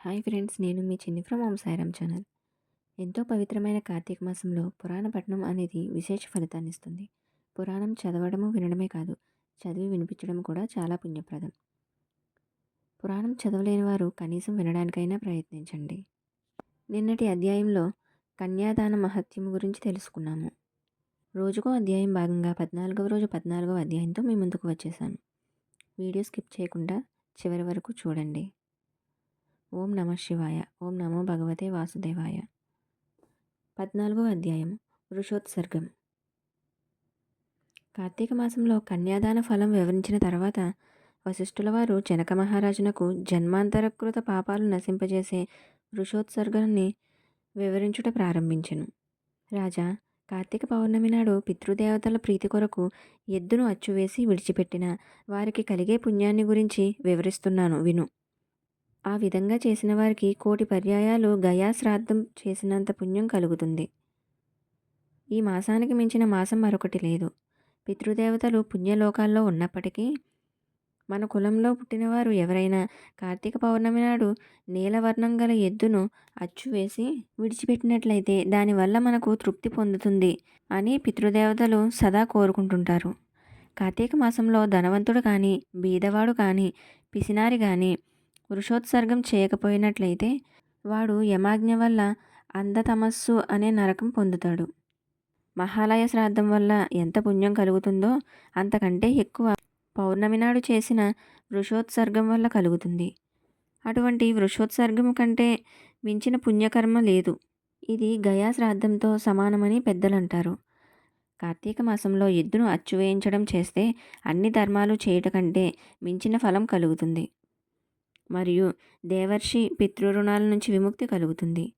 Hi friends నేను మీ చిన్ని from Om Sairam channel. ఎంతో పవిత్రమైన కార్తీక మాసంలో పురాణ పఠనం అనేది విశేష ఫలితాన్ని ఇస్తుంది. పురాణం చదవడము వినడమే కాదు చదివి వినిపించడం కూడా చాలా పుణ్యప్రదం. పురాణం చదవలేని వారు కనీసం వినడానికైనా ప్రయత్నించండి. నిన్నటి అధ్యాయంలో కన్యాదాన మహత్యం గురించి తెలుసుకున్నాము. రోజుకో అధ్యాయం భాగంగా పద్నాలుగవ రోజు పద్నాలుగవ అధ్యాయంతో మీ ముందుకు వచ్చేసాను. వీడియో స్కిప్ చేయకుండా చివరి వరకు చూడండి. ఓం నమ శివాయ. ఓం నమో భగవతే వాసుదేవాయ. పద్నాలుగో అధ్యాయం వృషోత్సర్గం కార్తీక మాసంలో కన్యాదాన ఫలం వివరించిన తర్వాత వశిష్ఠుల వారు జనక మహారాజునకు జన్మాంతరకృత పాపాలు నశింపజేసే వృషోత్సర్గాన్ని వివరించుట ప్రారంభించెను. రాజా కార్తీక పౌర్ణమి నాడు పితృదేవతల ప్రీతి కొరకు ఎద్దును అచ్చువేసి విడిచిపెట్టిన వారికి కలిగే పుణ్యాన్ని గురించి వివరిస్తున్నాను విను. ఆ విధంగా చేసిన వారికి కోటి పర్యాయాలు గయా శ్రాద్ధం చేసినంత పుణ్యం కలుగుతుంది. ఈ మాసానికి మించిన మాసం మరొకటి లేదు. పితృదేవతలు పుణ్యలోకాల్లో ఉన్నప్పటికీ మన కులంలో పుట్టినవారు ఎవరైనా కార్తీక పౌర్ణమి నాడు నీలవర్ణం గల ఎద్దును అచ్చు వేసి విడిచిపెట్టినట్లయితే దానివల్ల మనకు తృప్తి పొందుతుంది అని పితృదేవతలు సదా కోరుకుంటుంటారు. కార్తీక మాసంలో ధనవంతుడు కానీ బీదవాడు కానీ పిసినారి కానీ వృషోత్సర్గం చేయకపోయినట్లయితే వాడు యమాజ్ఞ వల్ల అంధతమస్సు అనే నరకం పొందుతాడు. మహాలయ శ్రాద్ధం వల్ల ఎంత పుణ్యం కలుగుతుందో అంతకంటే ఎక్కువ పౌర్ణమి నాడు చేసిన వృషోత్సర్గం వల్ల కలుగుతుంది. అటువంటి వృషోత్సర్గం కంటే మించిన పుణ్యకర్మ లేదు. ఇది గయా శ్రాద్ధంతో సమానమని పెద్దలంటారు. కార్తీక మాసంలో ఎద్దును అచ్చువేయించడం చేస్తే అన్ని ధర్మాలు చేయట కంటే మించిన ఫలం కలుగుతుంది. మరియు దేవర్షి పితృరుణాల నుంచి విముక్తి కలుగుతుంది.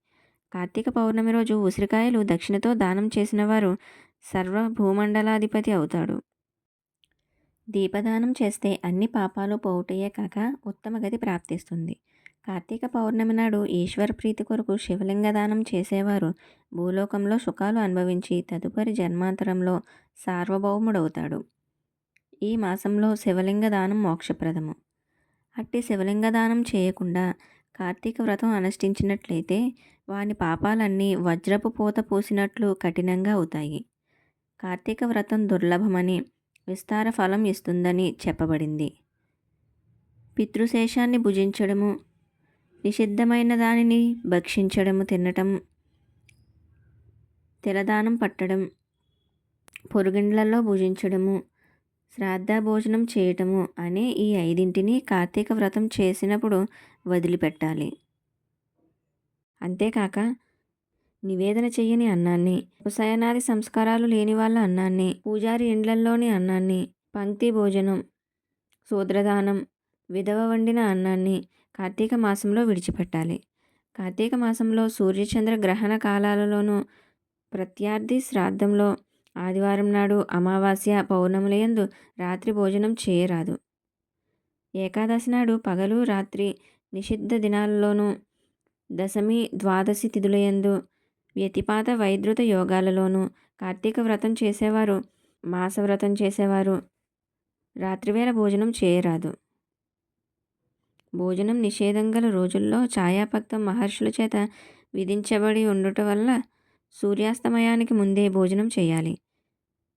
కార్తీక పౌర్ణమి రోజు ఉసిరికాయలు దక్షిణతో దానం చేసిన వారు సర్వ భూమండలాధిపతి అవుతాడు. దీపదానం చేస్తే అన్ని పాపాలు పోవుటయే కాక ఉత్తమ గతి ప్రాప్తిస్తుంది. కార్తీక పౌర్ణమి నాడు ఈశ్వర ప్రీతి కొరకు శివలింగ దానం చేసేవారు భూలోకంలో సుఖాలు అనుభవించి తదుపరి జన్మాంతరంలో సార్వభౌముడవుతాడు. ఈ మాసంలో శివలింగ దానం మోక్షప్రదము. అట్టి శివలింగ దానం చేయకుండా కార్తీక వ్రతం అనుష్ఠించినట్లయితే వాని పాపాలన్నీ వజ్రపు పూత పూసినట్లు కఠినంగా అవుతాయి. కార్తీక వ్రతం దుర్లభమని విస్తార ఫలం ఇస్తుందని చెప్పబడింది. పితృశేషాన్ని భుజించడము నిషిద్ధమైన దానిని భక్షించడము తినటం తిలదానం పట్టడం పొరుగిండ్లలో భుజించడము శ్రాద్ధ భోజనం చేయటము అనే ఈ ఐదింటిని కార్తీక వ్రతం చేసినప్పుడు వదిలిపెట్టాలి. అంతేకాక నివేదన చెయ్యని అన్నాన్ని ఉపశయనాది సంస్కారాలు లేని వాళ్ళ అన్నాన్ని పూజారి ఇండ్లల్లోని అన్నాన్ని పంక్తి భోజనం శూద్రదానం విధవ వండిన అన్నాన్ని కార్తీక మాసంలో విడిచిపెట్టాలి. కార్తీక మాసంలో సూర్యచంద్ర గ్రహణ కాలాలలోనూ ప్రత్యర్థి శ్రాద్ధంలో ఆదివారం నాడు అమావాస్య పౌర్ణములయందు రాత్రి భోజనం చేయరాదు. ఏకాదశి నాడు పగలు రాత్రి నిషిద్ధ దినాలలోనూ దశమి ద్వాదశి తిథులయందు వ్యతిపాత వైద్యుత యోగాలలోనూ కార్తీక వ్రతం చేసేవారు మాసవ్రతం చేసేవారు రాత్రివేళ భోజనం చేయరాదు. భోజనం నిషేధం గల రోజుల్లో ఛాయాపక్తం మహర్షుల చేత విధించబడి ఉండటం వల్ల సూర్యాస్తమయానికి ముందే భోజనం చేయాలి.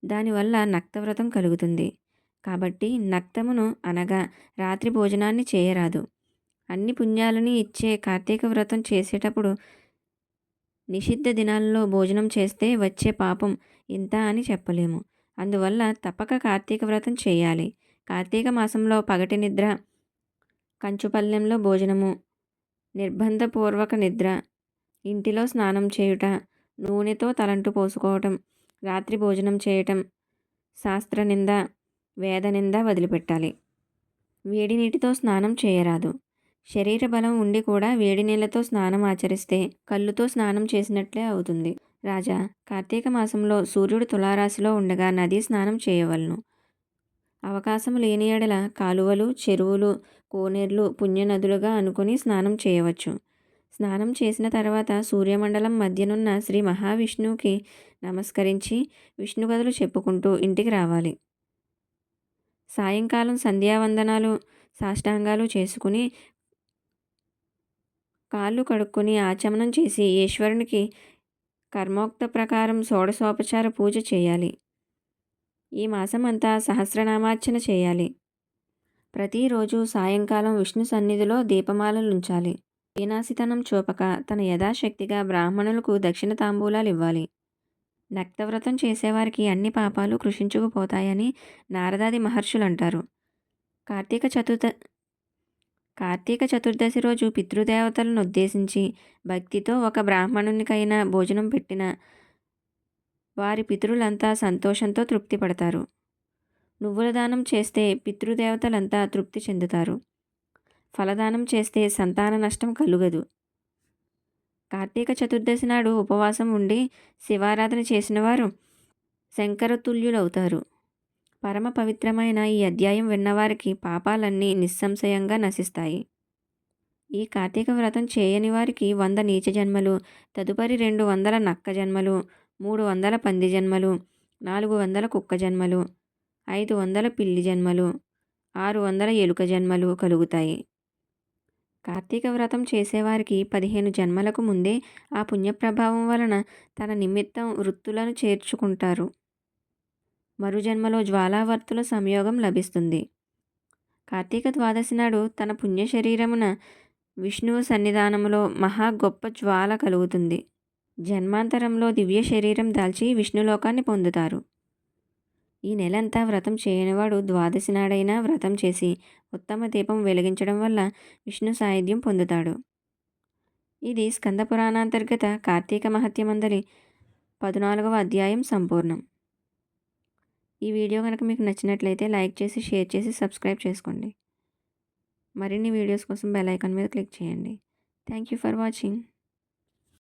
దానివల్ల నక్తవ్రతం కలుగుతుంది. కాబట్టి నక్తమును అనగా రాత్రి భోజనాన్ని చేయరాదు. అన్ని పుణ్యాలని ఇచ్చే కార్తీక వ్రతం చేసేటప్పుడు నిషిద్ధ దినాల్లో భోజనం చేస్తే వచ్చే పాపం ఇంత అని చెప్పలేము. అందువల్ల తప్పక కార్తీక వ్రతం చేయాలి. కార్తీక మాసంలో పగటి నిద్ర కంచుపల్లెంలో భోజనము నిర్బంధపూర్వక నిద్ర ఇంటిలో స్నానం చేయుట నూనెతో తలంటు పోసుకోవటం రాత్రి భోజనం చేయటం శాస్త్ర నింద వేద నింద వదిలిపెట్టాలి. వేడి నీటితో స్నానం చేయరాదు. శరీర బలం ఉండి కూడా వేడి నీళ్ళతో స్నానం ఆచరిస్తే కళ్ళుతో స్నానం చేసినట్లే అవుతుంది. రాజా కార్తీక మాసంలో సూర్యుడు తులారాశిలో ఉండగా నదీ స్నానం చేయవలను. అవకాశం లేని ఎడల కాలువలు చెరువులు కోనేర్లు పుణ్యనదులుగా అనుకుని స్నానం చేయవచ్చు. స్నానం చేసిన తర్వాత సూర్యమండలం మధ్యనున్న శ్రీ మహావిష్ణువుకి నమస్కరించి విష్ణు కథలు చెప్పుకుంటూ ఇంటికి రావాలి. సాయంకాలం సంధ్యావందనాలు సాష్టాంగాలు చేసుకుని కాళ్ళు కడుక్కొని ఆచమనం చేసి ఈశ్వరునికి కర్మోక్త ప్రకారం షోడశోపచార పూజ చేయాలి. ఈ మాసం అంతా సహస్రనామార్చన చేయాలి. ప్రతిరోజు సాయంకాలం విష్ణు సన్నిధిలో దీపమాలలు ఉంచాలి. వీనాశితనం చూపక తన యథాశక్తిగా బ్రాహ్మణులకు దక్షిణ తాంబూలాలు ఇవ్వాలి. నక్తవ్రతం చేసేవారికి అన్ని పాపాలు కృషించుకుపోతాయని నారదాది మహర్షులు అంటారు కార్తీక చతుర్థ కార్తీక చతుర్దశి రోజు పితృదేవతలను ఉద్దేశించి భక్తితో ఒక బ్రాహ్మణునికైనా భోజనం పెట్టిన వారి పితరులంతా సంతోషంతో తృప్తి పడతారు నువ్వుల దానం చేస్తే పితృదేవతలంతా తృప్తి చెందుతారు. ఫలదానం చేస్తే సంతాన నష్టం కలుగదు. కార్తీక చతుర్దశి నాడు ఉపవాసం ఉండి శివారాధన చేసినవారు శంకరతుల్యులవుతారు. పరమ పవిత్రమైన ఈ అధ్యాయం విన్నవారికి పాపాలన్నీ నిస్సంశయంగా నశిస్తాయి. ఈ కార్తీక వ్రతం చేయని వారికి వంద నీచ జన్మలు తదుపరి రెండు వందల నక్క జన్మలు మూడు వందల పంది జన్మలు నాలుగు వందల కుక్క జన్మలు ఐదు వందల పిల్లి జన్మలు ఆరు వందల ఎలుక జన్మలు కలుగుతాయి. కార్తీక వ్రతం చేసేవారికి పదిహేను జన్మలకు ముందే ఆ పుణ్యప్రభావం వలన తన నిమిత్తం వృత్తులను చేర్చుకుంటారు. మరు జన్మలో జ్వాలావర్తుల సంయోగం లభిస్తుంది. కార్తీక ద్వాదశి నాడు తన పుణ్య శరీరమున విష్ణువు సన్నిధానములో మహా గొప్ప జ్వాల కలుగుతుంది. జన్మాంతరంలో దివ్య శరీరం దాల్చి విష్ణులోకాన్ని పొందుతారు. ఈ నెలంతా వ్రతం చేయనివాడు ద్వాదశి నాడైనా వ్రతం చేసి ఉత్తమ దీపం వెలిగించడం వల్ల విష్ణు సాయుధ్యం పొందుతాడు. ఇది స్కంద పురాణాంతర్గత కార్తీక మహత్యమందలి పద్నాలుగవ అధ్యాయం సంపూర్ణం. ఈ వీడియో కనుక మీకు నచ్చినట్లయితే లైక్ చేసి షేర్ చేసి సబ్స్క్రైబ్ చేసుకోండి. మరిన్ని వీడియోస్ కోసం బెల్ ఐకాన్ మీద క్లిక్ చేయండి. Thank you for watching.